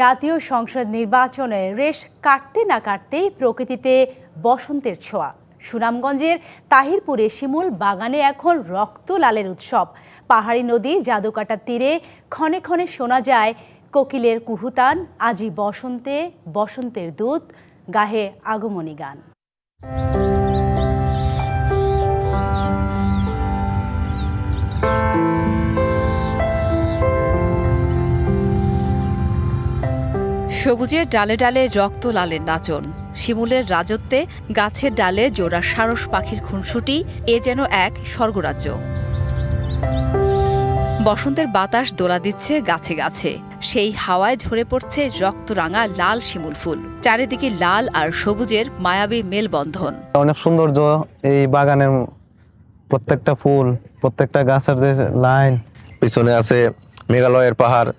জাতীয় সংসদ নির্বাচনে রেশ কাটতে না কাটতেই প্রকৃতিতে বসন্তের ছোঁয়া। সুনামগঞ্জের তাহিরপুরে শিমুল বাগানে এখন রক্ত লালের উৎসব। পাহাড়ি নদী জাদুকাটার তীরে ক্ষণে ক্ষণে শোনা যায়, কোকিলের কুহুতান, আজি বসন্তে বসন্তের দূত, গাহে আগমনী গান। সবুজের ডালে ডালে রক্ত লালের নাচন। শিমুলের রাজত্বে গাছের ডালে জোড়া সারস পাখির খুনসুটি, এ যেন এক স্বর্গরাজ্য। বসন্তের বাতাস দোলা দিচ্ছে গাছে গাছে। সেই হাওয়ায় ঝরে পড়ছে রক্তরাঙা লাল শিমুল ফুল। চারিদিকে লাল আর সবুজের মায়াবী মেলবন্ধন। অনেক সৌন্দর্য এই বাগানের প্রত্যেকটা ফুল, প্রত্যেকটা গাছের যে লাইন, পিছনে আছে মেঘালয়ের পাহাড়।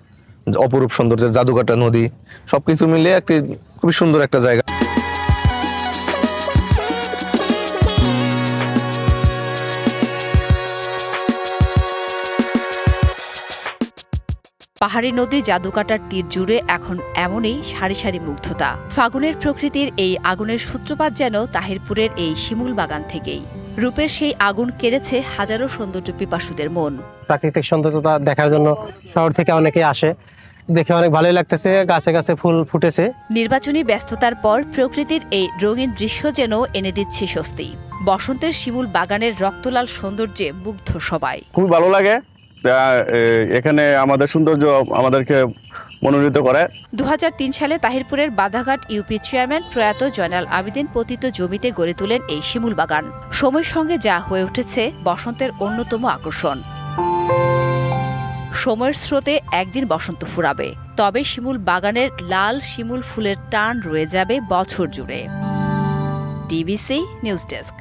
অপরূপ সৌন্দর্যের জাদুকাটা নদী, সবকিছু মিলে একটি খুবই সুন্দর একটা জায়গা। পাহাড়ি নদী জাদুকাটার তীর জুড়ে এখন এমনই সারি সারি মুগ্ধতা। ফাগুনের প্রকৃতির এই আগুনের সূত্রপাত যেন তাহিরপুরের এই শিমুল বাগান থেকেই। রূপের সেই আগুন কেড়েছে হাজারো সৌন্দর্য পিপাসুদের মন। প্রাকৃতিক সৌন্দর্যতা দেখার জন্য শহর থেকে অনেকে আসে। দেখে অনেক ভালোই লাগতেছে গাছে গাছে ফুল ফুটেছে। নির্বাচনী ব্যস্ততার পর প্রকৃতির এই রঙিন দৃশ্য যেন এনে দিচ্ছে স্বস্তি। বসন্তের শিমুল বাগানের রক্তলাল সৌন্দর্যে মুগ্ধ সবাই। খুব ভালো লাগে। এখানে আমাদের সৌন্দর্য আমাদেরকে মনোনীত করে। দু সালে তাহিরপুরের বাধাঘাট ইউপি চেয়ারম্যান প্রয়াত জয়নাল আবিদিন পতিত জমিতে গড়ে তোলেন এই শিমুল বাগান। সময়ের সঙ্গে যা হয়ে উঠেছে বসন্তের অন্যতম আকর্ষণ। সময়ের স্রোতে একদিন বসন্ত ফুরাবে। তবে শিমুল বাগানের লাল শিমুল ফুলের টান রয়ে যাবে বছর জুড়ে। DBC news desk.